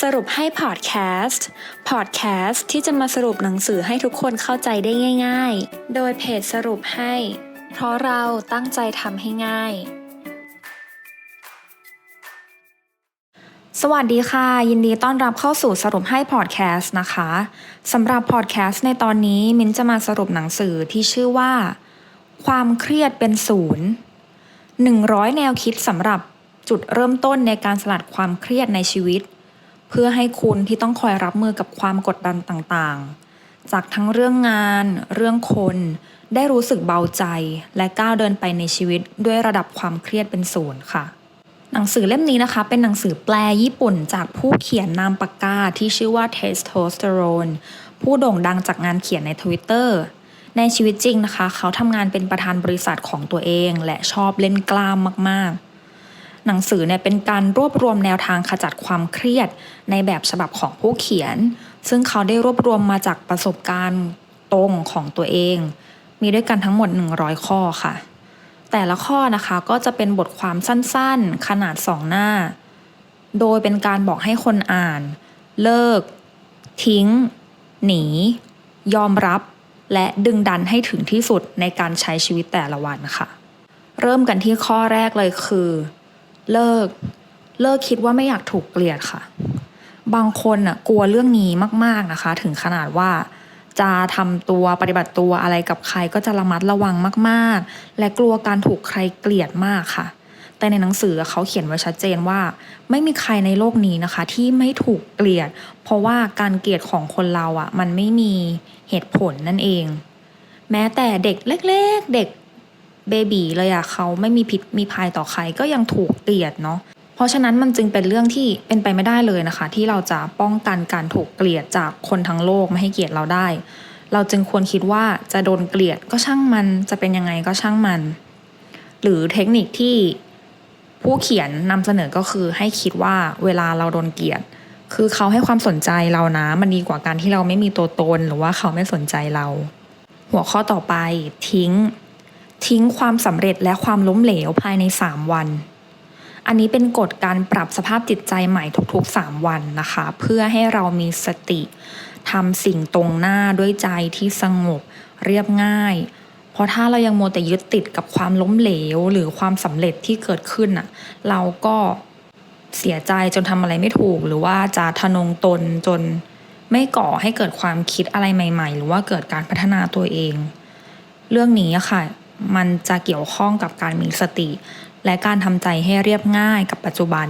สรุปให้พอดแคสต์ พอดแคสต์ที่จะมาสรุปหนังสือให้ทุกคนเข้าใจได้ง่าย ๆ โดยเพจสรุปให้ เพราะเราตั้งใจทำให้ง่าย สวัสดีค่ะ ยินดีต้อนรับเข้าสู่สรุปให้พอดแคสต์นะคะสำหรับพอดแคสต์ในตอนนี้มิ้นจะมาสรุปหนังสือที่ชื่อว่า ความเครียดเป็นศูนย์100 แนวคิดสำหรับจุดเริ่มต้นในการสลัดความเครียดในชีวิต เพื่อให้คุณที่ต้องคอยรับมือกับความกดดันต่างๆ จากทั้งเรื่องงาน เรื่องคน ได้รู้สึกเบาใจ และก้าวเดินไปในชีวิตด้วยระดับความเครียดเป็นศูนย์ค่ะ หนังสือเล่มนี้นะคะ เป็นหนังสือแปลญี่ปุ่นจากผู้เขียนนามปากกาที่ชื่อว่า Testosterone ผู้โด่งดังจากงานเขียนใน Twitter ในชีวิตจริงนะคะ เขาทำงานเป็นประธานบริษัทของตัวเอง และชอบเล่นกล้ามมากๆ หนังสือเนี่ยเป็นการรวบรวมแนวทางขจัดความเครียดในแบบฉบับของผู้เขียน ซึ่งเขาได้รวบรวมมาจากประสบการณ์ตรงของตัวเอง มีด้วยกันทั้งหมด 100 ข้อค่ะ แต่ละข้อนะคะก็จะเป็นบทความสั้นๆ ขนาดสองหน้า โดยเป็นการบอกให้คนอ่าน เลิก ทิ้ง หนี ยอมรับ และดึงดันให้ถึงที่สุดในการใช้ชีวิตแต่ละวันค่ะ เริ่มกันที่ข้อแรกเลยคือ เลิกเลิกคิดว่าไม่อยากถูกเกลียดค่ะ บางคนอะกลัวเรื่องนี้มาก ๆนะคะ ถึงขนาดว่าจะทำตัวปฏิบัติตัวอะไรกับใครก็จะระมัดระวังมาก ๆ และกลัวการถูกใครเกลียดมากค่ะ แต่ในหนังสือเขาเขียนไว้ชัดเจนว่า ไม่มีใครในโลกนี้นะคะ ที่ไม่ถูกเกลียด เพราะว่าการเกลียดของคนเราอะ มันไม่มีเหตุผลนั่นเอง แม้แต่เด็กเล็ก ๆ เด็ก เบบีเลยอะเขาไม่มีพิษมีภัยต่อใครก็ยังถูกเกลียดเนาะเพราะฉะนั้นมันจึงเป็นเรื่องที่เป็นไปไม่ได้เลยนะคะ ที่เราจะป้องกันการถูกเกลียดจากคนทั้งโลกไม่ให้เกลียดเราได้ เราจึงควรคิดว่าจะโดนเกลียดก็ช่างมันจะเป็นยังไงก็ช่างมัน หรือเทคนิคที่ผู้เขียนนำเสนอก็คือให้คิดว่าเวลาเราโดนเกลียด คือเขาให้ความสนใจเรานะมันดีกว่าการที่เราไม่มีตัวตน หรือว่าเขาไม่สนใจเรา หัวข้อต่อไปทิ้ง ทิ้งความสำเร็จและความล้มเหลวภายใน 3 วัน อันนี้เป็นกฎการปรับสภาพจิตใจใหม่ทุกๆ 3 วันนะคะ เพื่อให้เรามีสติทำสิ่งตรงหน้าด้วยใจที่สงบเรียบง่าย เพราะถ้าเรายังโมแต่ยึดติดกับความล้มเหลวหรือความสำเร็จที่เกิดขึ้นอะ เราก็เสียใจจนทำอะไรไม่ถูก หรือว่าจะทะนงตนจนไม่ก่อให้เกิดความคิดอะไรใหม่ ๆ หรือว่าเกิดการพัฒนาตัวเอง เรื่องนี้อะค่ะ มันจะเกี่ยวข้องกับการมีสติ และการทำใจให้เรียบง่ายกับปัจจุบัน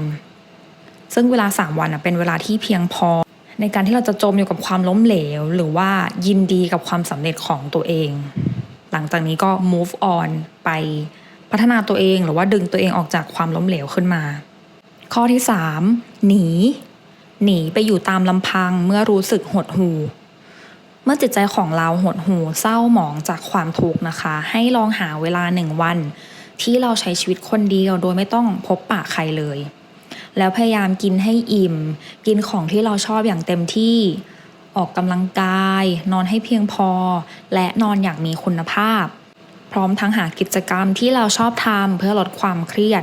ซึ่งเวลา 3 วันเป็นเวลาที่เพียงพอ ในการที่เราจะจมอยู่กับความล้มเหลว หรือว่ายินดีกับความสำเร็จของตัวเอง หลังจากนี้ก็ move on ไปพัฒนาตัวเองหรือว่าดึงตัวเองออกจากความล้มเหลวขึ้นมา ข้อที่ 3 หนี หนีไปอยู่ตามลำพังเมื่อรู้สึกหดหู่ เมื่อจิตใจของเราหดหู่เศร้าหมองจากความทุกข์นะคะ ให้ลองหาเวลาหนึ่งวัน ที่เราใช้ชีวิตคนเดียวโดยไม่ต้องพบปะใครเลย แล้วพยายามกินให้อิ่ม กินของที่เราชอบอย่างเต็มที่ ออกกำลังกาย นอนให้เพียงพอ และนอนอย่างมีคุณภาพ พร้อมทั้งหากิจกรรมที่เราชอบทำเพื่อลดความเครียด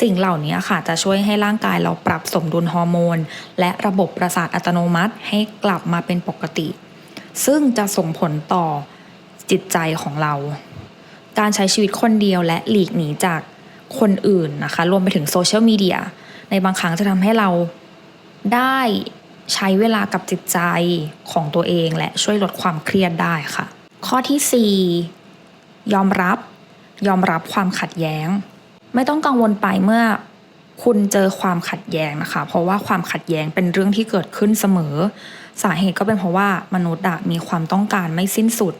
สิ่งเหล่านี้ค่ะจะช่วยให้ร่างกายเราปรับสมดุลฮอร์โมน และระบบประสาทอัตโนมัติให้กลับมาเป็นปกติ ซึ่งจะส่งผลต่อจิตใจของเรา การใช้ชีวิตคนเดียวและหลีกหนีจากคนอื่นนะคะ รวมไปถึงโซเชียลมีเดียในบางครั้งจะทำให้เราได้ใช้เวลากับจิตใจของตัวเองและช่วยลดความเครียดได้ค่ะ ข้อที่ 4 ยอมรับ ยอมรับความขัดแย้ง ไม่ต้องกังวลไปเมื่อ คุณเจอความขัดแย้งนะคะ เพราะว่าความขัดแย้งเป็นเรื่องที่เกิดขึ้นเสมอ สาเหตุก็เป็นเพราะว่ามนุษย์มีความต้องการไม่สิ้นสุด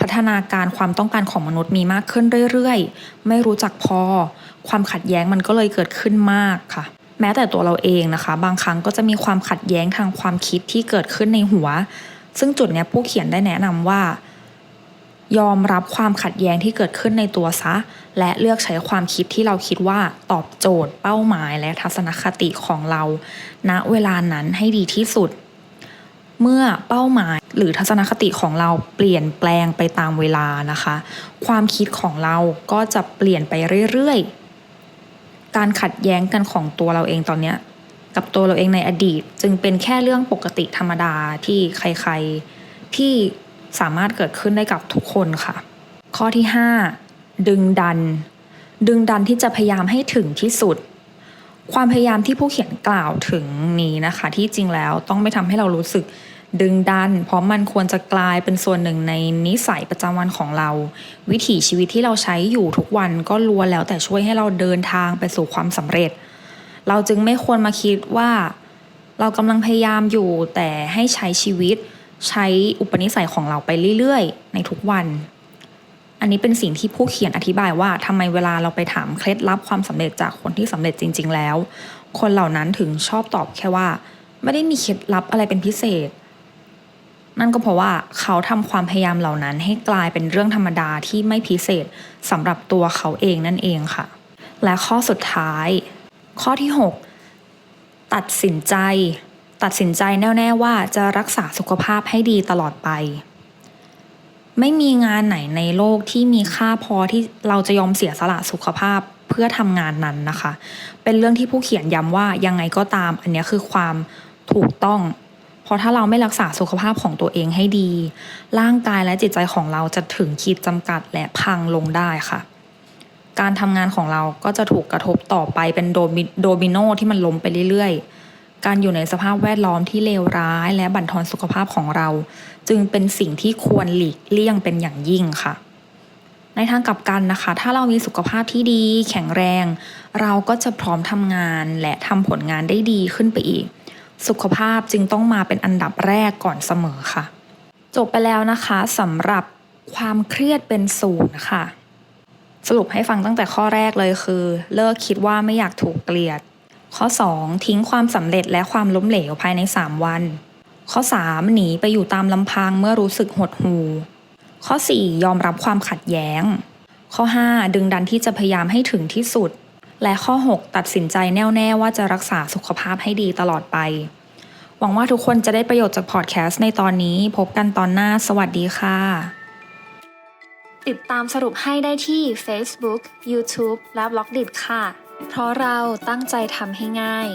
พัฒนาการความต้องการของมนุษย์มีมากขึ้นเรื่อยๆ ไม่รู้จักพอ ความขัดแย้งมันก็เลยเกิดขึ้นมากค่ะ แม้แต่ตัวเราเองนะคะ บางครั้งก็จะมีความขัดแย้งทางความคิดที่เกิดขึ้นในหัว ซึ่งจุดนี้ผู้เขียนได้แนะนำว่า ยอมรับความขัดแย้งที่เกิดขึ้นในตัวซะ และเลือกใช้ความคิดที่เราคิดว่าตอบโจทย์ เป้าหมายและทัศนคติของเรา ณเวลานั้นให้ดีที่สุด เมื่อเป้าหมายหรือทัศนคติของเราเปลี่ยนแปลงไปตามเวลานะคะ ความคิดของเราก็จะเปลี่ยนไปเรื่อยๆ การขัดแย้งกันของตัวเราเองตอนเนี้ยกกับตัวเราเองในอดีต จึงเป็นแค่เรื่องปกติธรรมดาที่ใครๆที่ สามารถเกิดขึ้นได้กับทุกคนค่ะ ข้อที่ 5 ดึงดัน ดึงดันที่จะพยายามให้ถึงที่สุด ความพยายามที่ผู้เขียนกล่าวถึงนี้นะคะ ที่จริงแล้วต้องไม่ทำให้เรารู้สึกดึงดัน เพราะมันควรจะกลายเป็นส่วนหนึ่งในนิสัยประจำวันของเรา วิถีชีวิตที่เราใช้อยู่ทุกวันก็ล้วนแล้วแต่ช่วยให้เราเดินทางไปสู่ความสำเร็จ เราจึงไม่ควรมาคิดว่า เรากำลังพยายามอยู่แต่ให้ใช้ชีวิต ใช้อุปนิสัยของเราไปเรื่อยๆ ในทุกวัน อันนี้เป็นสิ่งที่ผู้เขียนอธิบายว่าทำไมเวลาเราไปถามเคล็ดลับความสำเร็จจากคนที่สำเร็จจริง ๆ แล้ว คนเหล่านั้นถึงชอบตอบแค่ว่า ไม่ได้มีเคล็ดลับอะไรเป็นพิเศษ นั่นก็เพราะว่าเขาทำความพยายามเหล่านั้นให้กลายเป็นเรื่องธรรมดาที่ไม่พิเศษสำหรับตัวเขาเองนั่นเองค่ะ และข้อสุดท้าย ข้อที่ 6 ตัดสินใจ ตัดสินใจแน่ๆว่าจะรักษาสุขภาพให้ดีตลอดไป ไม่มีงานไหนในโลกที่มีค่าพอที่เราจะยอมเสียสละสุขภาพเพื่อทำงานนั้นนะคะ เป็นเรื่องที่ผู้เขียนย้ำว่ายังไงก็ตาม อันนี้คือความถูกต้อง เพราะถ้าเราไม่รักษาสุขภาพของตัวเองให้ดี ร่างกายและจิตใจของเราจะถึงขีดจำกัดและพังลงได้ค่ะ การทำงานของเราก็จะถูกกระทบต่อไปเป็นโดมิโดมิโนที่มันล้มไปเรื่อยๆ การอยู่ในสภาพแวดล้อมที่เลวร้าย และบั่นทอนสุขภาพของเรา จึงเป็นสิ่งที่ควรหลีกเลี่ยงเป็นอย่างยิ่งค่ะ ในทางกลับกันนะคะ ถ้าเรามีสุขภาพที่ดี แข็งแรง เราก็จะพร้อมทำงานและทำผลงานได้ดีขึ้นไปอีก สุขภาพจึงต้องมาเป็นอันดับแรกก่อนเสมอค่ะ จบไปแล้วนะคะสำหรับความเครียดเป็นศูนย์ค่ะสรุปให้ฟังตั้งแต่ข้อแรกเลยคือ เลิกคิดว่าไม่อยากถูกเกลียด ข้อ 2 ทิ้งความสำเร็จและความล้มเหลวภายใน 3 วัน ข้อ 3 หนีไปอยู่ตามลำพังเมื่อรู้สึกหดหู่ ข้อ 4 ยอมรับความขัดแย้ง ข้อ 5 ดึงดันที่จะพยายามให้ถึงที่สุด และข้อ 6 ตัดสินใจแน่วแน่ว่าจะรักษาสุขภาพให้ดีตลอดไป หวังว่าทุกคนจะได้ประโยชน์จากพอดแคสต์ในตอนนี้ พบกันตอนหน้า สวัสดีค่ะ ติดตามสรุปให้ได้ที่ Facebook, YouTube และ b ล็อกดิค่ะ เพราะเราตั้งใจทำให้ง่าย